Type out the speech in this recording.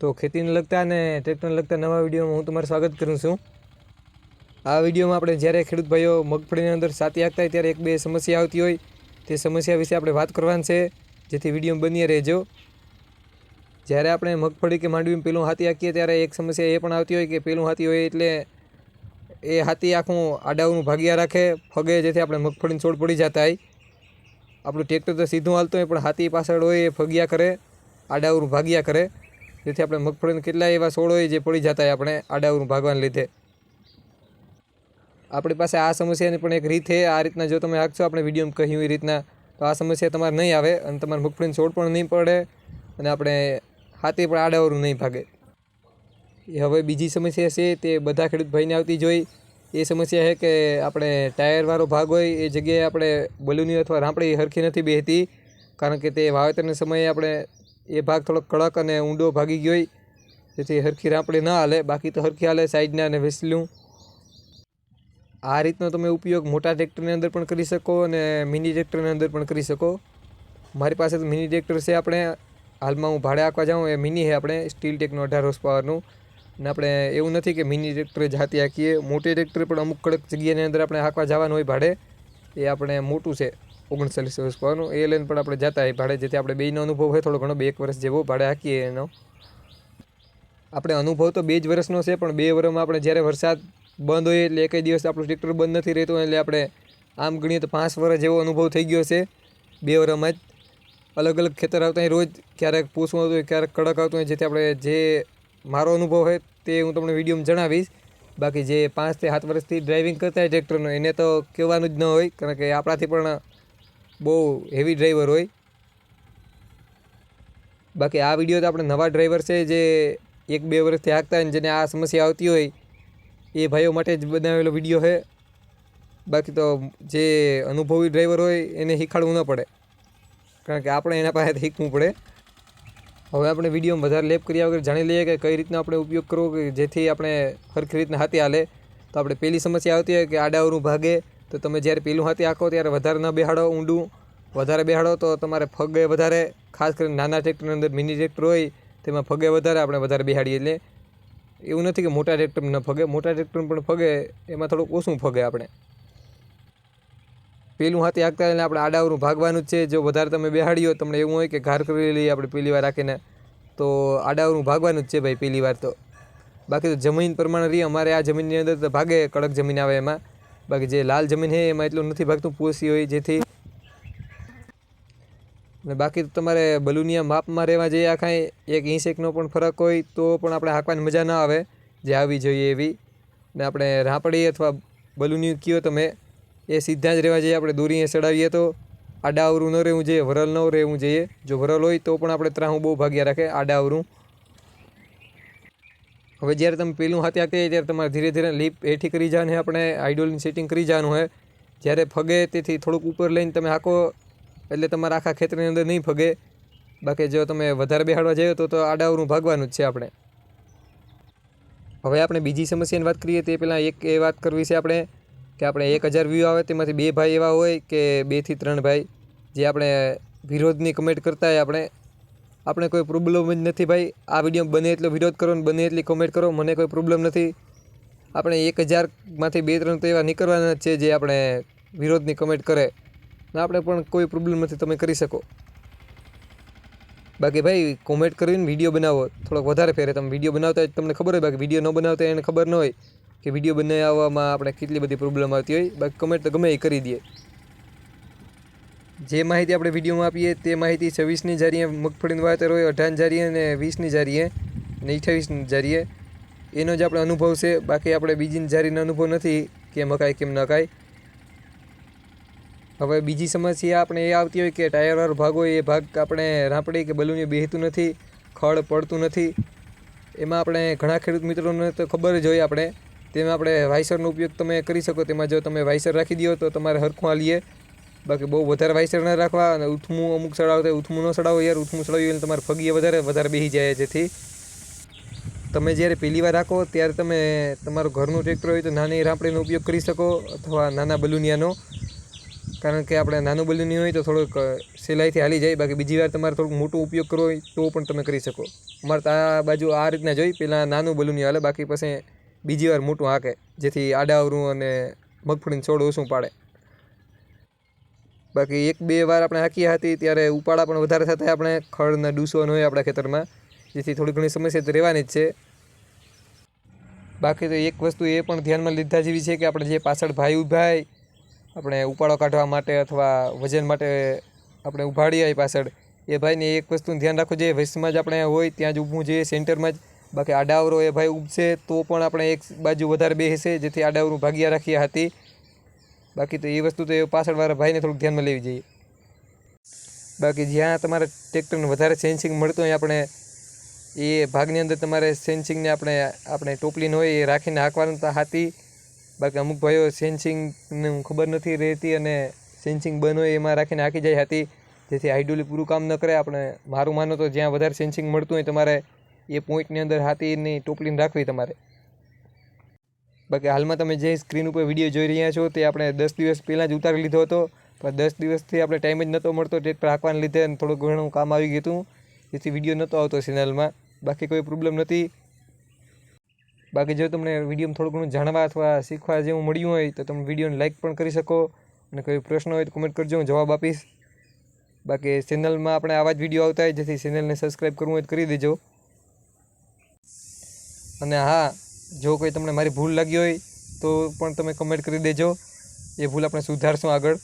તો ખેતીને લગતા અને ટ્રેક્ટરને લગતા નવા વિડીયોમાં હું તમારું સ્વાગત કરું છું. આ વિડીયોમાં આપણે જ્યારે ખેડૂત ભાઈઓ મગફળીની અંદર સાતી આપતા હોય ત્યારે એક બે સમસ્યા આવતી હોય, તે સમસ્યા વિશે આપણે વાત કરવાની છે. જેથી વીડિયો બની રહેજો. જ્યારે આપણે મગફળી કે માંડવીમાં પેલું હાથી આંકીએ ત્યારે એક સમસ્યા એ પણ આવતી હોય કે પેલું હાથી હોય એટલે એ હાથી આખું આડાવનું ભાગ્યા રાખે, ફગે જેથી આપણે મગફળીની છોડ પડી જતા હોય. આપણું ટ્રેક્ટર તો સીધું હાલતું હોય, પણ હાથી પાછળ હોય એ ફગ્યા કરે આડાવરું ભાગ્યા કરે. જેથી આપણે મગફળીના કેટલાય એવા છોડ હોય જે પડી જતા હોય આપણે આડાવરું ભાગવાને લીધે. આપણી પાસે આ સમસ્યાની પણ એક રીત છે. આ રીતના જો તમે હાંકશો, આપણે વિડીયોમાં કહ્યું એ રીતના, તો આ સમસ્યા તમારે નહીં આવે અને તમારે મગફળીને છોડ પણ નહીં પડે અને આપણે હાથી પણ આડાવરું નહીં ભાગે. એ હવે બીજી સમસ્યા છે, તે બધા ખેડૂત ભાઈને આવતી જોઈ એ સમસ્યા છે કે આપણે ટાયરવાળો ભાગ હોય, એ જગ્યાએ આપણે બલૂની અથવા રાંપડી હરખી નથી બેહતી કારણ કે તે વાવેતરના સમયે આપણે એ ભાગ થોડોક કડક અને ઊંડો ભાગી ગયો હોય. જેથી હરખી રાંપડી ના હાલે. બાકી તો હરખી હાલે સાઈડના અને વેસલું. આ રીતનો તમે ઉપયોગ મોટા ટ્રેક્ટરની અંદર પણ કરી શકો અને મિની ટ્રેક્ટરની અંદર પણ કરી શકો. મારી પાસે તો મિની ટ્રેક્ટર છે આપણે. હાલમાં હું ભાડે આંકવા જાઉં, એ મિની છે આપણે, સ્ટીલ ટેકનો અઢાર હોર્સ પાવરનું અને આપણે એવું નથી કે મિની ટ્રેક્ટર જાતે આખીએ મોટી ટ્રેક્ટર પણ અમુક કડક જગ્યાની અંદર આપણે હાંકવા જવાનું હોય ભાડે. એ આપણે મોટું છે. ઓગણચાલીસ વર્ષ પાવરનું એ લઈને પણ આપણે જતા હોય ભાડે, જેથી આપણે બેનો અનુભવ હોય થોડો ઘણો, બે એક વર્ષ જેવો ભાડે હાકીએ એનો. આપણે અનુભવ તો બે જ વર્ષનો છે, પણ બે વર્ષમાં આપણે જ્યારે વરસાદ બંધ હોય એટલે એકેય દિવસ આપણું ટ્રેક્ટર બંધ નથી રહેતું, એટલે આપણે આમ ગણીએ તો પાંચ વર્ષ જેવો અનુભવ થઈ ગયો છે, બે વર્ષમાં જ. અલગ અલગ ખેતર આવતા રોજ, ક્યારેક પૂછવું આવતું હોય, ક્યારેક કડક આવતું હોય, જેથી આપણે જે મારો અનુભવ હોય તે હું તમને વિડીયોમાં જણાવીશ. બાકી જે પાંચથી સાત વર્ષથી ડ્રાઇવિંગ કરતા હોય ટ્રેક્ટરનો, એને તો કહેવાનું જ ન હોય, કારણ કે આપણાથી પણ બહુ હેવી ડ્રાઈવર હોય. બાકી આ વીડિયો તો આપણે નવા ડ્રાઈવર છે જે એક બે વર્ષથી હાંકતા હોય જેને આ સમસ્યા આવતી હોય, એ ભાઈઓ માટે જ બનાવેલો વીડિયો છે. બાકી તો જે અનુભવી ડ્રાઈવર હોય એને શીખાડવું ન પડે. કારણ કે આપણે એના પાસેથી શીખવું પડે. હવે આપણે વિડીયોમાં વધારે લેપ કર્યા વગર જાણી લઈએ કે કઈ રીતના આપણે ઉપયોગ કરવો કે જેથી આપણે સરખી રીતના હાથી હાલે. તો આપણે પહેલી સમસ્યા આવતી હોય કે આડાવરું ભાગે તો તમે જ્યારે પેલું હાથી આંકો ત્યારે વધારે ન બેહાડો ઊંડું, વધારે બેહાડો તો તમારે ફગે વધારે, ખાસ કરીને નાના ટ્રેક્ટરની અંદર મિની ટ્રેક્ટર હોય, તેમાં ફગે વધારે, આપણે વધારે બેહાડીએ. એટલે એવું નથી કે મોટા ટ્રેક્ટર ન ફગે, મોટા ટ્રેક્ટર પણ ફગે, એમાં થોડુંક ઓછું ફગે આપણે. પેલું હાથી આગતા એટલે આપણે આડાવરું ભાગવાનું જ છે, જો વધારે તમે બેહાડ્યો તમને એવું હોય કે ઘાર કરી લઈએ આપણે પહેલી વાર રાખીને તો આડાવરું ભાગવાનું જ છે ભાઈ પહેલી વાર તો. બાકી તો જમીન પ્રમાણે રહી, અમારે આ જમીનની અંદર તો ભાગે, કડક જમીન આવે એમાં. બાકી જે લાલ જમીન છે એમાં એટલું નથી ભાગતું પોસી હોય જેથી. અને બાકી તો તમારે બલુનિયા માપમાં રહેવા જઈએ, આ કાંઈ એક ઇંચ એકનો પણ ફરક હોય તો પણ આપણે હાંકવાની મજા ના આવે, જે આવી જોઈએ એવી. ને આપણે રાપડી અથવા બલુનિયું કયો તમે, એ સીધા જ રહેવા જઈએ, આપણે દોરીએ ચડાવીએ તો. આડાવરું ન રહેવું જોઈએ, વરલ ન રહેવું જોઈએ. જો વરલ હોય તો પણ આપણે ત્રાહું બહુ ભાગ્યા રાખે આડાવરું હવે જ્યારે તમે પેલું હાથે હાંકીએ ત્યારે તમારે ધીરે ધીરે લીપ એઠી કરી જવાની આપણે આઈડોલની સેટિંગ કરી જવાનું હોય જ્યારે ફગે તેથી થોડુંક ઉપર લઈને તમે હાંકો, એટલે તમારા આખા ખેતરની અંદર નહીં ફગે. બાકી જો તમે વધારે બેહાડવા જઈએ તો તો આડાવરું ભાગવાનું જ છે આપણે. હવે આપણે બીજી સમસ્યાની વાત કરીએ તે પહેલાં એક એ વાત કરવી છે આપણે, કે આપણે એક હજાર વ્યૂ આવે તેમાંથી બે ભાઈ એવા હોય કે બેથી ત્રણ ભાઈ, જે આપણે વિરોધની કમેન્ટ કરતા હોય આપણે. આપણે કોઈ પ્રોબ્લેમ જ નથી ભાઈ. આ વીડિયો બને એટલો વિરોધ કરો બને એટલી કોમેન્ટ કરો, મને કોઈ પ્રોબ્લેમ નથી. આપણે એક હજારમાંથી બે ત્રણ તો એવા નીકળવાના છે જે આપણે વિરોધની કમેન્ટ કરે. ને આપણે પણ કોઈ પ્રોબ્લેમ નથી, તમે કરી શકો. બાકી ભાઈ કોમેન્ટ કરીને વીડિયો બનાવો. થોડોક વધારે ફેરે. તમે વીડિયો બનાવતા હોય તમને ખબર હોય, બાકી વીડિયો ન બનાવતા એને ખબર ન હોય કે વીડિયો બનાવવામાં આપણે કેટલી બધી પ્રોબ્લેમ આવતી હોય. બાકી કમેન્ટ તો ગમે એ કરી દઈએ. જે માહિતી આપણે વિડીયોમાં આપીએ તે માહિતી છવ્વીસની જારીએ, મગફળીનું વાવેતર હોય, અઢારની જારીએ અને વીસની જારીએ અને અઠ્યાવીસની જારીએ. એનો જ આપણે અનુભવ છે. બાકી આપણે બીજીની જારીનો અનુભવ નથી કે મકાય કેમ નકાય હવે બીજી સમસ્યા આપણે એ આવતી હોય કે ટાયરવાળો ભાગ હોય, એ ભાગ આપણે રાપડી કે બલૂની બેહતું નથી, ખડ પડતું નથી. એમાં આપણે ઘણા ખેડૂત મિત્રોને તો ખબર જ હોય આપણે. તેમાં આપણે વાઇસરનો ઉપયોગ તમે કરી શકો. તેમાં જો તમે વાઇસર રાખી દો તો તમારે હરખું હાલીએ. બાકી બહુ વધારે વાઇસર ન રાખવા અને ઉથમું અમુક ચડાવતા ઉથમું ન ચડાવો યાર ઉથમું ચડાવ્યું એટલે તમારે ફગીએ વધારે વધારે બેસી જાય જેથી. તમે જ્યારે પહેલી વાર રાખો, ત્યારે તમે તમારું ઘરનું ટ્રેક્ટર હોય તો નાની રાપડીનો ઉપયોગ કરી શકો અથવા નાના બલુનિયાનો. કારણ કે આપણે નાનું બલુની હોય તો થોડુંક સિલાઈથી હાલી જાય, બાકી બીજી વાર તમારે થોડુંક મોટું ઉપયોગ કરવો હોય તો પણ તમે કરી શકો. અમારે તો આ બાજુ આ રીતના જોઈ પહેલાં નાનું બલુની હાલે, બાકી પછી બીજી વાર મોટું હાંકે, જેથી આડાવરું અને મગફળીનું છોડ ઓછું પાડે. બાકી એક બે વાર આપણે હાંકી હતી ત્યારે ઉપાડા પણ વધારે થતા આપણે ડૂસો ન હોય આપણા ખેતરમાં, જેથી થોડી ઘણી સમસ્યા તો રહેવાની જ છે. બાકી તો એક વસ્તુ એ પણ ધ્યાનમાં લીધા જેવી છે કે આપણે જે પાછળ ભાઈ ઉભાય આપણે ઉપાડો કાઢવા માટે અથવા વજન માટે આપણે ઉભાડીએ પાછળ, એ ભાઈને એક વસ્તુનું ધ્યાન રાખવું જોઈએ. વૈશમાં જ આપણે હોય, ત્યાં જ ઊભવું જોઈએ સેન્ટરમાં જ, બાકી આડાવરો એ ભાઈ ઉભશે તો પણ આપણે એક બાજુ વધારે બેસે, જેથી આડાવરું ભાગ્યા રાખી હતી બાકી તો એ વસ્તુ તો એ પાછળવાળા ભાઈને થોડુંક ધ્યાનમાં લેવી જોઈએ. બાકી જ્યાં તમારે ટ્રેક્ટરને વધારે સેન્સિંગ મળતું હોય આપણે એ ભાગની અંદર તમારે સેન્સિંગને આપણે આપણે ટોપલીને હોય એ રાખીને હાંકવાનું તો હાથી. બાકી અમુક ભાઈઓ સેન્સિંગનું ખબર નથી રહેતી અને સેન્સિંગ બંધ હોય એમાં રાખીને હાંકી જાય હતી જેથી હાઇડ્રોલિક પૂરું કામ ન કરે. આપણે મારું માનો તો જ્યાં વધારે સેન્સિંગ મળતું હોય તમારે એ પોઈન્ટની અંદર હાથીની ટોપલીને રાખવી તમારે. બાકી હાલમાં તમે જે સ્ક્રીન ઉપર વીડિયો જોઈ રહ્યા છો તે આપણે દસ દિવસ પહેલાં જ ઉતારી લીધો હતો. પણ દસ દિવસથી આપણે ટાઈમ જ નહોતો મળતો ટ્રેક્ટર રાખવાને લીધે અને થોડું ઘણું કામ આવી ગયું હતું. જેથી વીડિયો નહોતો આવતો ચેનલમાં બાકી કોઈ પ્રોબ્લેમ નથી. બાકી જો તમને વિડીયોમાં થોડું ઘણું જાણવા અથવા શીખવા જેવું મળ્યું હોય તો તમે વિડીયોને લાઇક પણ કરી શકો અને કોઈ પ્રશ્ન હોય તો કમેન્ટ કરજો, હું જવાબ આપીશ. બાકી ચેનલમાં આપણે આવા જ વીડિયો આવતા હોય જેથી ચેનલને સબસ્ક્રાઈબ કરવું હોય તો કરી દેજો. અને હા જો કોઈ તમને મારી ભૂલ લાગી હોય તો પણ તમે કમેન્ટ કરી દેજો. એ ભૂલ આપણે સુધારશું આગળ.